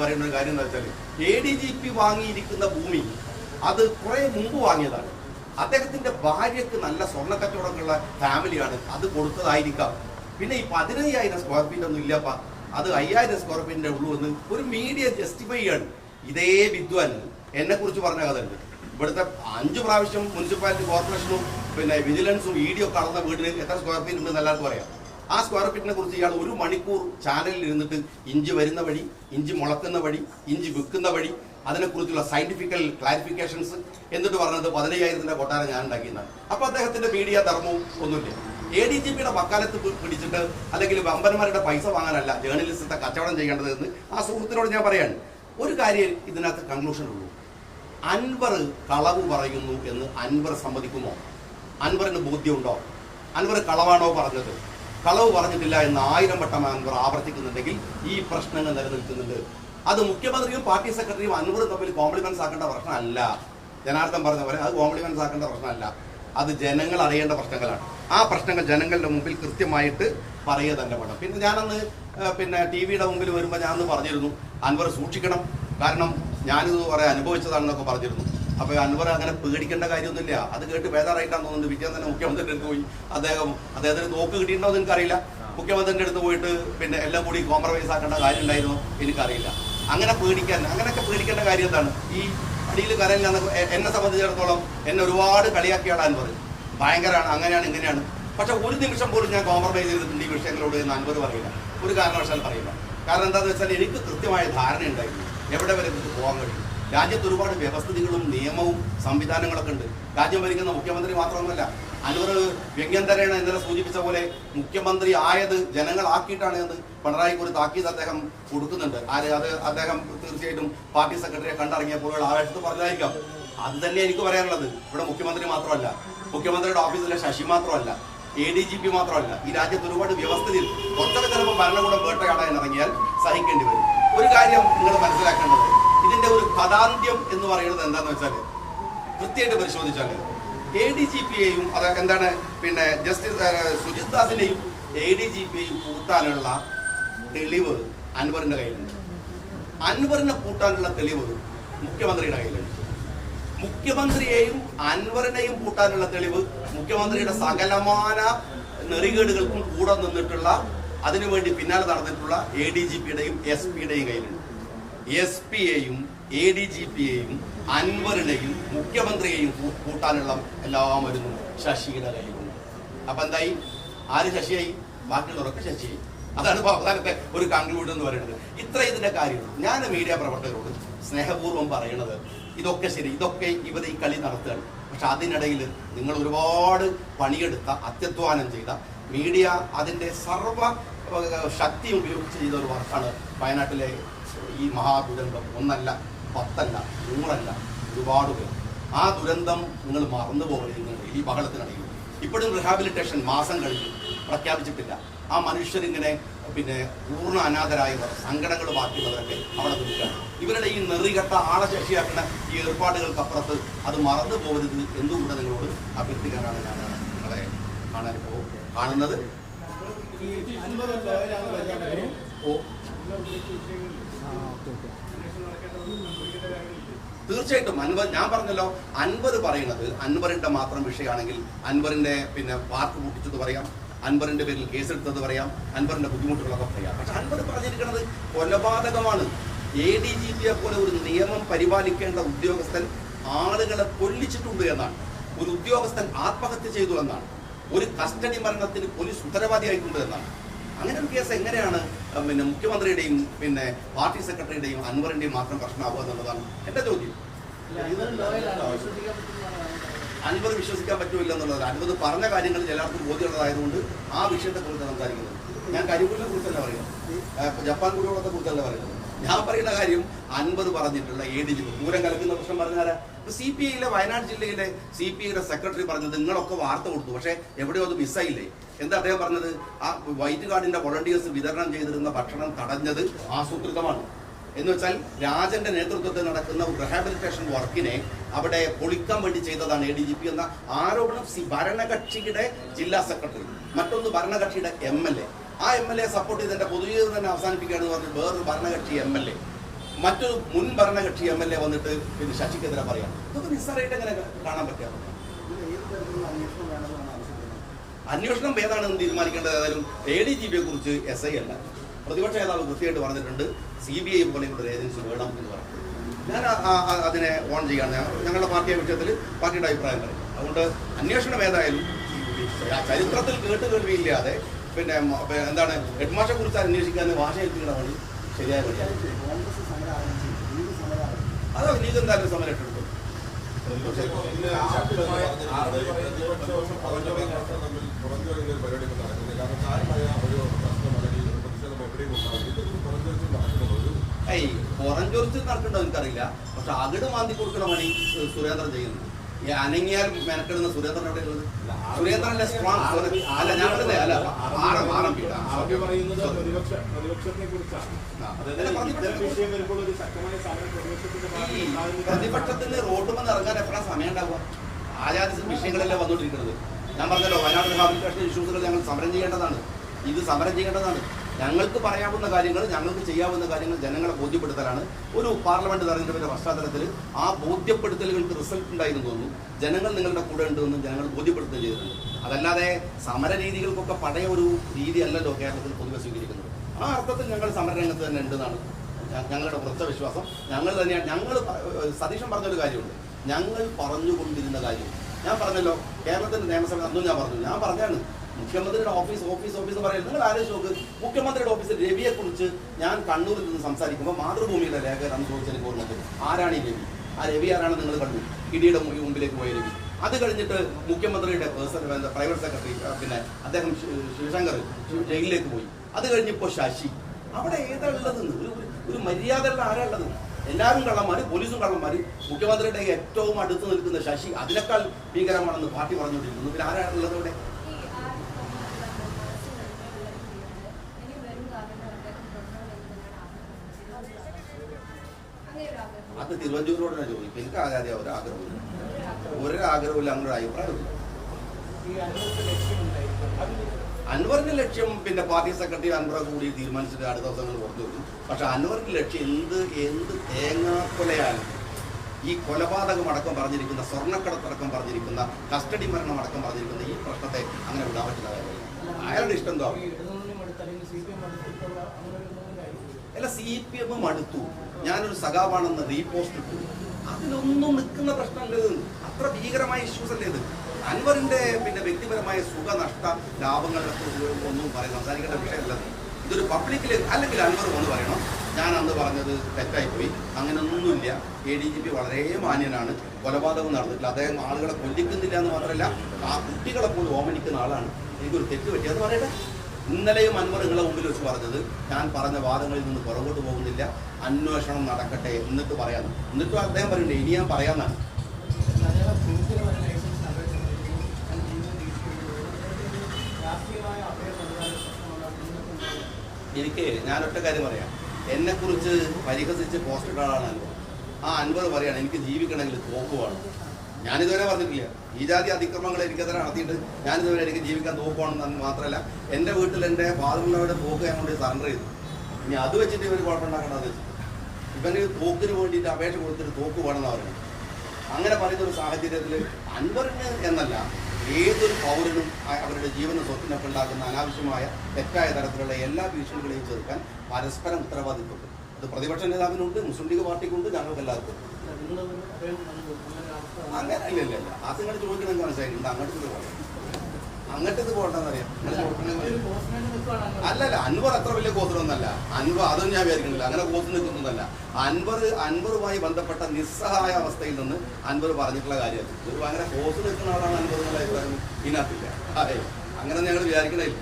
പറയുന്ന ഒരു കാര്യം എന്താ വെച്ചാൽ എ ഡി ജി പി വാങ്ങിയിരിക്കുന്ന ഭൂമി അത് കുറെ മുമ്പ് വാങ്ങിയതാണ്. അദ്ദേഹത്തിന്റെ ഭാര്യക്ക് നല്ല സ്വർണ കച്ചവടമുള്ള ഫാമിലിയാണ്. അത് കൊടുത്തതായിരിക്കാം. പിന്നെ ഈ പതിനയ്യായിരം സ്ക്വയർ ഫീറ്റ് ഒന്നും ഇല്ലപ്പ അത് അയ്യായിരം സ്ക്വയർ ഫീറ്റിന്റെ ഉള്ളൂ എന്ന് ഒരു മീഡിയ ജസ്റ്റിഫൈ ചെയ്യാണ്. ഇതേ വിദ്വാൻ എന്നെ കുറിച്ച് പറഞ്ഞ കഥ ഉണ്ട് ഇവിടുത്തെ അഞ്ച് പ്രാവശ്യം മുനിസിപ്പാലിറ്റി കോർപ്പറേഷനും പിന്നെ വിജിലൻസും ഇ ഡി ഒക്കെ അളന്ന വീടിന് എത്ര സ്ക്വയർ ഫീറ്റ് ഉണ്ടെന്ന് എല്ലാവർക്കും പറയാം ആ സ്ക്വയർ ഫീറ്റിനെ കുറിച്ച് ഇയാൾ ഒരു മണിക്കൂർ ചാനലിൽ ഇരുന്നിട്ട് ഇഞ്ചി വരുന്ന വഴി ഇഞ്ചി മുളക്കുന്ന വഴി ഇഞ്ചി വിൽക്കുന്ന വഴി അതിനെക്കുറിച്ചുള്ള സയന്റിഫിക്കൽ ക്ലാരിഫിക്കേഷൻസ് എന്നിട്ട് പറഞ്ഞത് പതിനയ്യായിരത്തിന്റെ കൊട്ടാരം ഞാൻ ഉണ്ടാക്കിയെന്നാണ് അപ്പൊ അദ്ദേഹത്തിന്റെ മീഡിയ ധർമ്മവും ഒന്നുമില്ല. എ ഡി ജി പിയുടെ വക്കാലത്ത് പിടിച്ചിട്ട് അല്ലെങ്കിൽ വമ്പന്മാരുടെ പൈസ വാങ്ങാനല്ല ജേർണലിസത്തെ കച്ചവടം ചെയ്യേണ്ടത് എന്ന് ആ സുഹൃത്തിനോട് ഞാൻ പറയാണ്. ഒരു കാര്യം ഇതിനകത്ത് കൺക്ലൂഷൻ ഉള്ളൂ. അൻവർ കളവ് പറയുന്നു എന്ന് അൻവർ സമ്മതിക്കുമോ? അൻവറിന് ബോധ്യമുണ്ടോ? അൻവർ കളവാണോ പറഞ്ഞത്? കളവ് പറഞ്ഞിട്ടില്ല എന്ന് ആയിരം വട്ടം അൻവർ ആവർത്തിക്കുന്നുണ്ടെങ്കിൽ ഈ പ്രശ്നങ്ങൾ നിലനിൽക്കുന്നുണ്ട്. അത് മുഖ്യമന്ത്രിയും പാർട്ടി സെക്രട്ടറിയും അൻവറും തമ്മിൽ കോംപ്ലിമെന്റ്സ് ആക്കേണ്ട പ്രശ്നമല്ല. ജനാർദ്ദം പറഞ്ഞ പോലെ അത് കോംപ്ലിമെന്റ്സ് ആക്കേണ്ട പ്രശ്നമല്ല. അത് ജനങ്ങൾ അറിയേണ്ട പ്രശ്നങ്ങളാണ്. ആ പ്രശ്നങ്ങൾ ജനങ്ങളുടെ മുമ്പിൽ കൃത്യമായിട്ട് പറയുക തന്നെ വേണം. പിന്നെ ഞാനന്ന് പിന്നെ ടി വിയുടെ മുമ്പിൽ വരുമ്പോൾ ഞാനന്ന് പറഞ്ഞിരുന്നു അൻവർ സൂക്ഷിക്കണം. കാരണം ഞാനിത് കുറെ അനുഭവിച്ചതാണെന്നൊക്കെ പറഞ്ഞിരുന്നു. അപ്പൊ അൻവർ അങ്ങനെ പേടിക്കേണ്ട കാര്യമൊന്നുമില്ല. അത് കേട്ട് ബേജാറായിട്ടാന്ന് തോന്നുന്നത്. വിജയൻ തന്നെ മുഖ്യമന്ത്രിയുടെ അടുത്ത് പോയി. അദ്ദേഹം അദ്ദേഹത്തിന് തോക്ക് കിട്ടിയിട്ടുണ്ടോ എന്ന് എനിക്കറിയില്ല. മുഖ്യമന്ത്രിന്റെ അടുത്ത് പോയിട്ട് പിന്നെ എല്ലാം കൂടി കോംപ്രമൈസ് ആക്കേണ്ട കാര്യം ഉണ്ടായിരുന്നു എനിക്കറിയില്ല. അങ്ങനെ പേടിക്കാൻ അങ്ങനെയൊക്കെ പേടിക്കേണ്ട കാര്യം എന്താണ്? ഈ അടിയിൽ കരയിൽ എന്നെ സംബന്ധിച്ചിടത്തോളം എന്നെ ഒരുപാട് കളിയാക്കിയാണ് അൻവർ ഭയങ്കരമാണ്. അങ്ങനെയാണ് ഇങ്ങനെയാണ്. പക്ഷെ ഒരു നിമിഷം പോലും ഞാൻ കോംപ്രമൈസ് ചെയ്തിട്ടുണ്ട് ഈ വിഷയങ്ങളോട് എന്ന് അൻവർ പറയില്ല. ഒരു കാരണവശാലും പറയില്ല. കാരണം എന്താണെന്ന് വെച്ചാൽ എനിക്ക് കൃത്യമായ ധാരണ ഉണ്ടായിരുന്നു എവിടെ വരെ എനിക്ക് പോകാൻ കഴിയും? രാജ്യത്ത് ഒരുപാട് വ്യവസ്ഥിതികളും നിയമവും സംവിധാനങ്ങളൊക്കെ ഉണ്ട്. രാജ്യം ഭരിക്കുന്ന മുഖ്യമന്ത്രി മാത്രമൊന്നുമല്ല അനൂർ വ്യംഗ്യന്തരേണ ഇന്നലെ സൂചിപ്പിച്ച പോലെ മുഖ്യമന്ത്രി ആയത് ജനങ്ങളാക്കിയിട്ടാണ് എന്ന് പിണറായിക്ക് ഒരു താക്കീത് അദ്ദേഹം കൊടുക്കുന്നുണ്ട്. ആര് അത് അദ്ദേഹം തീർച്ചയായിട്ടും പാർട്ടി സെക്രട്ടറിയെ കണ്ടിറങ്ങിയപ്പോൾ ആവേശത്ത് പറഞ്ഞതായിരിക്കാം. അത് തന്നെ എനിക്ക് പറയാനുള്ളത്. ഇവിടെ മുഖ്യമന്ത്രി മാത്രമല്ല മുഖ്യമന്ത്രിയുടെ ഓഫീസിലെ ശശി മാത്രമല്ല എ ഡി ജി പി മാത്രമല്ല ഈ രാജ്യത്ത് ഒരുപാട് വ്യവസ്ഥയിൽ കുറച്ചൊക്കെ ചിലപ്പോൾ ഭരണകൂടം വേട്ടയാടാൻ ഇറങ്ങിയാൽ സഹിക്കേണ്ടി വരും. ഒരു കാര്യം നിങ്ങൾ മനസ്സിലാക്കേണ്ടത് ഇതിന്റെ ഒരു പദാന്ത്യം എന്ന് പറയുന്നത് എന്താണെന്ന് വെച്ചാൽ കൃത്യമായിട്ട് പരിശോധിച്ചാൽ എ ഡി ജി പിയെയും അത് എന്താണ് പിന്നെ ജസ്റ്റിസ് സുജിത് ദാസിനെയും എ ഡി ജി പിയെയും കൂട്ടാനുള്ള തെളിവ് അൻവറിന്റെ കയ്യിലുണ്ട്. അൻവറിനെ കൂട്ടാനുള്ള തെളിവ് മുഖ്യമന്ത്രിയുടെ കയ്യിലുണ്ട്. മുഖ്യമന്ത്രിയെയും അൻവറിനെയും കൂട്ടാനുള്ള തെളിവ് മുഖ്യമന്ത്രിയുടെ സകലമാന നെറികേടുകൾക്കും കൂടെ നിന്നിട്ടുള്ള അതിനുവേണ്ടി പിന്നാലെ നടന്നിട്ടുള്ള എ ഡി ജി പിയുടെയും എസ് പിയുടെയും കയ്യിലുണ്ട്. എസ് പിയെയും എ ഡി ജി പിയെയും അൻവറിനെയും മുഖ്യമന്ത്രിയെയും കൂട്ടാനുള്ള എല്ലാ മരുന്നും ശശിയുടെ കയ്യിലുണ്ട്. അപ്പൊ എന്തായി? ആര് ശശിയായി? ബാക്കിയുള്ളവരൊക്കെ ശശിയായി. അതാണ് അവസാനത്തെ ഒരു കൺക്ലൂഡ് എന്ന് പറയുന്നത്. ഇത്ര ഇതിന്റെ കാര്യമുള്ളൂ ഞാൻ മീഡിയ പ്രവർത്തകരോട് സ്നേഹപൂർവം പറയണത് ഇതൊക്കെ ശരി ഇതൊക്കെ ഇവർ ഈ കളി നടത്തുകയാണ്. പക്ഷെ അതിനിടയിൽ നിങ്ങൾ ഒരുപാട് പണിയെടുത്ത അത്യധ്വാനം ചെയ്ത മീഡിയ അതിന്റെ സർവ ശക്തി ഉപയോഗിച്ച് ചെയ്ത ഒരു വർക്കാണ് വയനാട്ടിലെ ഈ മഹാദുരന്തം ഒന്നല്ല പത്തല്ല നൂറല്ല ഒരുപാട് പേർ. ആ ദുരന്തം നിങ്ങൾ മറന്നു പോകരുത് ഈ ബഹളത്തിനിടയിൽ. ഇപ്പോഴും റിഹാബിലിറ്റേഷൻ മാസം കഴിഞ്ഞു പ്രഖ്യാപിച്ചിട്ടില്ല. ആ മനുഷ്യരിങ്ങനെ പിന്നെ പൂർണ അനാഥരായവർ സങ്കടങ്ങൾ ബാക്കിയുള്ളവരൊക്കെ അവിടെ നിൽക്കുകയാണ്. ഇവരുടെ ഈ നെറികെട്ട ആളെ ശക്തിയാക്കുന്ന ഈ ഏർപ്പാടുകൾക്കപ്പുറത്ത് അത് മറന്നു പോകരുത് എന്തുകൂടെ നിങ്ങളോട് അഭ്യർത്ഥിക്കാനാണ് ഞാൻ നിങ്ങളെ കാണാൻ ഇപ്പോൾ കാണുന്നത്. ഓ. തീർച്ചയായിട്ടും അൻവർ ഞാൻ പറഞ്ഞല്ലോ അൻവർ പറയുന്നത് അൻവറിന്റെ മാത്രം വിഷയമാണെങ്കിൽ അൻവറിന്റെ പിന്നെ വാക്ക് പൂട്ടിച്ചത് പറയാം അൻവറിന്റെ പേരിൽ കേസെടുത്തത് പറയാം അൻവറിന്റെ ബുദ്ധിമുട്ടുകളൊക്കെ പറയാം. പക്ഷെ അൻവർ പറഞ്ഞിരിക്കുന്നത് കൊലപാതകമാണ്. എ ഡി ജി പിയെ പോലെ ഒരു നിയമം പരിപാലിക്കേണ്ട ഉദ്യോഗസ്ഥൻ ആളുകളെ കൊല്ലിച്ചിട്ടുണ്ട് എന്നാണ്. ഒരു ഉദ്യോഗസ്ഥൻ ആത്മഹത്യ ചെയ്തു എന്നാണ്. ഒരു കസ്റ്റഡി മരണത്തിന് പോലീസ് ഉത്തരവാദിയായിട്ടുണ്ട് എന്നാണ്. അങ്ങനെ ഒരു കേസ് എങ്ങനെയാണ് പിന്നെ മുഖ്യമന്ത്രിയുടെയും പിന്നെ പാർട്ടി സെക്രട്ടറിയുടെയും അൻവറിന്റെയും മാത്രം പ്രശ്നമാവുക എന്നുള്ളതാണ് എന്റെ ചോദ്യം. അൻവർ വിശ്വസിക്കാൻ പറ്റൂല എന്നുള്ളത് അൻവർ പറഞ്ഞ കാര്യങ്ങൾ എല്ലാവർക്കും ബോധ്യമുള്ളതായതുകൊണ്ട് ആ വിഷയത്തെ കുറിച്ച് സംസാരിക്കുന്നത്. ഞാൻ കരിപൂരിനെ കുറിച്ചല്ല പറയുന്നത്. ജപ്പാൻ കുടിവെള്ളത്തെ കുറിച്ചല്ല പറയുന്നത്. ഞാൻ പറയുന്ന കാര്യം അൻപത് പറഞ്ഞിട്ടുള്ള ഏത് ജില്ല പൂരം കലക്കുന്ന പ്രശ്നം പറഞ്ഞാരാ? സി പി ഐയിലെ വയനാട് ജില്ലയിലെ സി പി ഐയുടെ സെക്രട്ടറി പറഞ്ഞത് നിങ്ങളൊക്കെ വാർത്ത കൊടുത്തു. പക്ഷേ എവിടെയോ അത് മിസ്സായില്ലേ എന്താ അദ്ദേഹം പറഞ്ഞത്? ആ വൈറ്റ് കാർഡിന്റെ വോളണ്ടിയേഴ്സ് വിതരണം ചെയ്തിരുന്ന ഭക്ഷണം തടഞ്ഞത് ആസൂത്രിതമാണ്. എന്ന് വെച്ചാൽ രാജന്റെ നേതൃത്വത്തിൽ നടക്കുന്ന റിഹാബിലിറ്റേഷൻ വർക്കിനെ അവിടെ പൊളിക്കാൻ വേണ്ടി ചെയ്തതാണ് എ ഡി ജി പി എന്ന ആരോപണം ഭരണകക്ഷിയുടെ ജില്ലാ സെക്രട്ടറി മറ്റൊന്ന് ഭരണകക്ഷിയുടെ എം എൽ എ ആ എം എൽ എ സപ്പോർട്ട് ചെയ്ത് എന്റെ പൊതുജീവിതം തന്നെ അവസാനിപ്പിക്കുകയാണെന്ന് പറഞ്ഞ് വേറൊരു ഭരണകക്ഷി എം എൽ എ. മറ്റൊരു മുൻ ഭരണകക്ഷി എം എൽ എ വന്നിട്ട് പിന്നെ ശശിക്കെതിരെ പറയാം. ഇതൊക്കെ നിസ്സാരമായിട്ട് എങ്ങനെ കാണാൻ പറ്റുക? അന്വേഷണം ഏതാണെന്ന് തീരുമാനിക്കേണ്ടത് ഏതായാലും എ ഡി ജി പിയെ കുറിച്ച് എസ് ഐ അല്ല. പ്രതിപക്ഷ നേതാവ് കൃത്യമായിട്ട് പറഞ്ഞിട്ടുണ്ട് സി ബി ഐ പോലെയുള്ള ഒരു ഏജൻസി വേണം എന്ന് പറഞ്ഞു. ഞാൻ അതിനെ ഓൺ ചെയ്യാണ് ഞങ്ങളുടെ പാർട്ടിയെ വിഷയത്തിൽ പാർട്ടിയുടെ അഭിപ്രായം പറയും. അതുകൊണ്ട് അന്വേഷണം ഏതായാലും ചരിത്രത്തിൽ കേട്ട് കേൾവിയില്ലാതെ പിന്നെ എന്താണ് ഹെഡ്മാഷെ കുറിച്ച് അന്വേഷിക്കാൻ ഏൽപ്പിക്കുന്ന പണി ശരിയായ അത് ലീഗ് എന്തായാലും സമരം ഏറ്റെടുക്കും ഏയ് പുറംചൊറിച്ച് നടക്കേണ്ടത് എനിക്കറിയില്ല പക്ഷെ അകിട് മാന്തി കൊടുക്കണ പണി സുരേന്ദ്രൻ ചെയ്യുന്നു ഈ അനങ്ങിയാൽ മെനക്കെടുന്ന സുരേന്ദ്രൻ എവിടെ ഉള്ളത് സുരേന്ദ്രന്റെ സ്ട്രോങ് അല്ല ഞാൻ പറഞ്ഞത് അല്ല മാറം ഉണ്ടാകുന്നില്ല. പ്രതിപക്ഷത്തിന് റോട്ടുമെന്ന് ഇറങ്ങാൻ എപ്പോഴാണ് സമയം ഉണ്ടാവുക ആചാര്യ വിഷയങ്ങളല്ലേ വന്നുകൊണ്ടിരിക്കുന്നത് ഞാൻ പറഞ്ഞല്ലോ വയനാട് റീഹാബിലിറ്റേഷൻ ഇഷ്യൂസുകൾ ഞങ്ങൾ സമരം ചെയ്യേണ്ടതാണ് ഇത് സമരം ചെയ്യേണ്ടതാണ് ഞങ്ങൾക്ക് പറയാവുന്ന കാര്യങ്ങൾ ഞങ്ങൾക്ക് ചെയ്യാവുന്ന കാര്യങ്ങൾ ജനങ്ങളെ ബോധ്യപ്പെടുത്തലാണ്. ഒരു പാർലമെന്റ് തെരഞ്ഞെടുപ്പിന്റെ പശ്ചാത്തലത്തിൽ ആ ബോധ്യപ്പെടുത്തലുകൾക്ക് റിസൾട്ട് ഉണ്ടായിരുന്നു തോന്നുന്നു. ജനങ്ങൾ നിങ്ങളുടെ കൂടെ ഉണ്ടെന്നും ജനങ്ങൾ ബോധ്യപ്പെടുത്തുകയും ചെയ്തിട്ടുണ്ട്. അതല്ലാതെ സമര രീതികൾക്കൊക്കെ പഴയ ഒരു രീതി അല്ലല്ലോ കേരളത്തിൽ പൊതുവെ സ്വീകരിക്കുന്നത്. ആ അർത്ഥത്തിൽ ഞങ്ങൾ സമരരംഗത്ത് തന്നെ ഉണ്ടെന്നാണ് ഞങ്ങളുടെ ഉറച്ച വിശ്വാസം. ഞങ്ങൾ തന്നെയാണ് ഞങ്ങൾ സതീശൻ പറഞ്ഞൊരു കാര്യമുണ്ട്. ഞങ്ങൾ പറഞ്ഞുകൊണ്ടിരുന്ന കാര്യം. ഞാൻ പറഞ്ഞല്ലോ കേരളത്തിന്റെ നിയമസഭ അന്നും ഞാൻ പറഞ്ഞു. ഞാൻ പറഞ്ഞാണ് മുഖ്യമന്ത്രിയുടെ ഓഫീസ് ഓഫീസ് ഓഫീസ് പറയുന്നത് നിങ്ങൾ ആലോചിച്ച് നോക്ക് മുഖ്യമന്ത്രിയുടെ ഓഫീസിൽ രവിയെ കുറിച്ച് ഞാൻ കണ്ണൂരിൽ നിന്ന് സംസാരിക്കുമ്പോൾ മാതൃഭൂമിയുടെ ലേഖകൻ എന്ന് ചോദിച്ച എനിക്ക് ഓർമ്മ വരും. ആരാണ് ഈ രവി? ആ രവി ആരാണ് നിങ്ങൾ കണ്ടു? കിടിയുടെ മു- മുമ്പിലേക്ക് പോയ രവി. അത് കഴിഞ്ഞിട്ട് മുഖ്യമന്ത്രിയുടെ പേഴ്സണൽ പ്രൈവറ്റ് സെക്രട്ടറി പിന്നെ അദ്ദേഹം ശിവശങ്കർ ജയിലിലേക്ക് പോയി. അത് കഴിഞ്ഞിപ്പോൾ ശശി. അവിടെ ഏതാ ഉള്ളത് ഒരു ഒരു- മര്യാദയുള്ള ആരാ ഉള്ളത്? എല്ലാവരും കള്ളന്മാര് പോലീസും കള്ളന്മാര്. മുഖ്യമന്ത്രിയുടെ ഏറ്റവും അടുത്ത് നിൽക്കുന്ന ശശി അതിനേക്കാൾ ഭീകരമാണെന്ന് പാർട്ടി പറഞ്ഞുകൊണ്ടിരിക്കുന്നു. പിന്നെ ആരാ ഉള്ളത് ഇവിടെ ഈ ആറ് ഇനി വരും കാലങ്ങളിൽ അദ്ദേഹം തുടർന്നുകൊണ്ടിരിക്കുന്നതാണ് അത് തിരുവഞ്ചൂരോടാണ് ചോദിക്കും എനിക്ക് ആകാതെ ഒരു ആഗ്രഹമില്ല ഒരു ആഗ്രഹമില്ല അങ്ങനെ അഭിപ്രായമില്ല അൻവറിന്റെ ലക്ഷ്യം പിന്നെ പാർട്ടി സെക്രട്ടറി അൻവറൊക്കെ കൂടി തീരുമാനിച്ചിട്ട് അടുത്ത ദിവസങ്ങൾ പുറത്തു വരും. പക്ഷെ അൻവറിന്റെ ലക്ഷ്യം എന്ത് എന്ത് തേങ്ങാക്കൊലയാണ്? ഈ കൊലപാതകം അടക്കം പറഞ്ഞിരിക്കുന്ന സ്വർണക്കടത്തടക്കം പറഞ്ഞിരിക്കുന്ന കസ്റ്റഡി മരണം അടക്കം പറഞ്ഞിരിക്കുന്ന ഈ പ്രശ്നത്തെ അങ്ങനെ വിടാൻ കാര്യമല്ല അയാളുടെ ഇഷ്ടം എന്താ അല്ല സി പി എം മടുത്തു ഞാനൊരു സഖാവാണെന്ന് റീപോസ്റ്റ് ഇട്ടു. അതിലൊന്നും നിൽക്കുന്ന പ്രശ്നമല്ല അത്ര ഭീകരമായ ഇഷ്യൂസ് അല്ലേ ഇത്? അൻവറിന്റെ പിന്നെ വ്യക്തിപരമായ സുഖനഷ്ട നഷ്ട കുറിച്ച് ഒന്നും പറയാൻ സംസാരിക്കേണ്ട വിഷയമല്ല ഇത്. ഇതൊരു പബ്ലിക്കിൽ അല്ലെങ്കിൽ അൻവർ ഒന്ന് പറയണം. ഞാൻ അന്ന് പറഞ്ഞത് തെറ്റായിപ്പോയി. അങ്ങനെ ഒന്നുമില്ല എ ഡി ജി പി വളരെ മാന്യനാണ്. കൊലപാതകം നടന്നിട്ടില്ല. അദ്ദേഹം ആളുകളെ കൊല്ലിക്കുന്നില്ല എന്ന് മാത്രമല്ല ആ കുട്ടികളെ പോലും ഓമനിക്കുന്ന ആളാണ്. എനിക്കൊരു തെറ്റ് പറ്റിയെന്ന് പറയട്ടെ. ഇന്നലെയും അൻവർ നിങ്ങളെ മുമ്പിൽ വെച്ച് പറഞ്ഞത് ഞാൻ പറഞ്ഞ വാദങ്ങളിൽ നിന്ന് പുറകോട്ട് പോകുന്നില്ല അന്വേഷണം നടക്കട്ടെ എന്നിട്ട് പറയാം. എന്നിട്ടും അദ്ദേഹം പറയുന്നുണ്ട് ഇനി ഞാൻ പറയാന്നാണ് എനിക്ക് ഞാനൊറ്റ കാര്യം പറയാം. എന്നെക്കുറിച്ച് പരിഹസിച്ച് പോസ്റ്റ് ഇട്ട ആ അൻവർ പറയാണ് എനിക്ക് ജീവിക്കണമെങ്കിൽ തോക്ക് വേണം ഞാനിതുവരെ പറഞ്ഞിട്ടില്ല. ഈ ജാതി അതിക്രമങ്ങൾ എനിക്കെതിരെ നടത്തിയിട്ട് ഞാനിതുവരെ എനിക്ക് ജീവിക്കാൻ തോക്കുവാണെന്ന് മാത്രമല്ല എന്റെ വീട്ടിൽ എന്റെ ഫാദറിനോട് തോക്ക് ഞാൻ കൊണ്ട് സറണ്ടർ ചെയ്തു. ഇനി അത് വെച്ചിട്ട് ഇവർ കുഴപ്പമുണ്ടാക്കണമെന്ന് വെച്ചിട്ട്. ഇവന് തോക്കിന് വേണ്ടിയിട്ട് അപേക്ഷ കൊടുത്തിട്ട് തോക്ക് വേണമെന്ന് പറയുന്നത്. അങ്ങനെ പറയുന്ന ഒരു സാഹചര്യത്തിൽ അൻവറിന് എന്നല്ല ഏതൊരു പൗരനും അവരുടെ ജീവനും സ്വത്തിനൊക്കെ ഉണ്ടാക്കുന്ന അനാവശ്യമായ തെറ്റായ തരത്തിലുള്ള എല്ലാ ഭീഷണികളെയും ചെറുക്കാൻ പരസ്പരം ഉത്തരവാദിത്വമുണ്ട് അത് പ്രതിപക്ഷ നേതാവിനുണ്ട് മുസ്ലിം ലീഗ് പാർട്ടിക്കുണ്ട് ഞങ്ങൾക്ക് എല്ലാവർക്കും അങ്ങനെ ഇല്ല ഇല്ല അത് നിങ്ങൾ ചോദിക്കണമെങ്കിൽ മനസ്സിലായിട്ടുണ്ട് അങ്ങോട്ട് പോകണം അങ്ങോട്ട് പോകണ്ടെന്നറിയാം അല്ലല്ല അൻവർ അത്ര വലിയ ഗോത്രമൊന്നല്ല അൻവർ അതൊന്നും ഞാൻ വിചാരിക്കുന്നില്ല. അങ്ങനെ കോത്ത് നിൽക്കുന്നതല്ല അൻവർ അൻവറുമായി ബന്ധപ്പെട്ട നിസ്സഹായ അവസ്ഥയിൽ നിന്ന് അൻവർ പറഞ്ഞിട്ടുള്ള കാര്യമാണ് ഒരു ഭയങ്കര കോത്ത് നിൽക്കുന്ന ആളാണ് അൻവർ എന്നുള്ള അഭിപ്രായം ഇതിനകത്തില്ല. അതെ. അങ്ങനെ ഞങ്ങൾ വിചാരിക്കണില്ല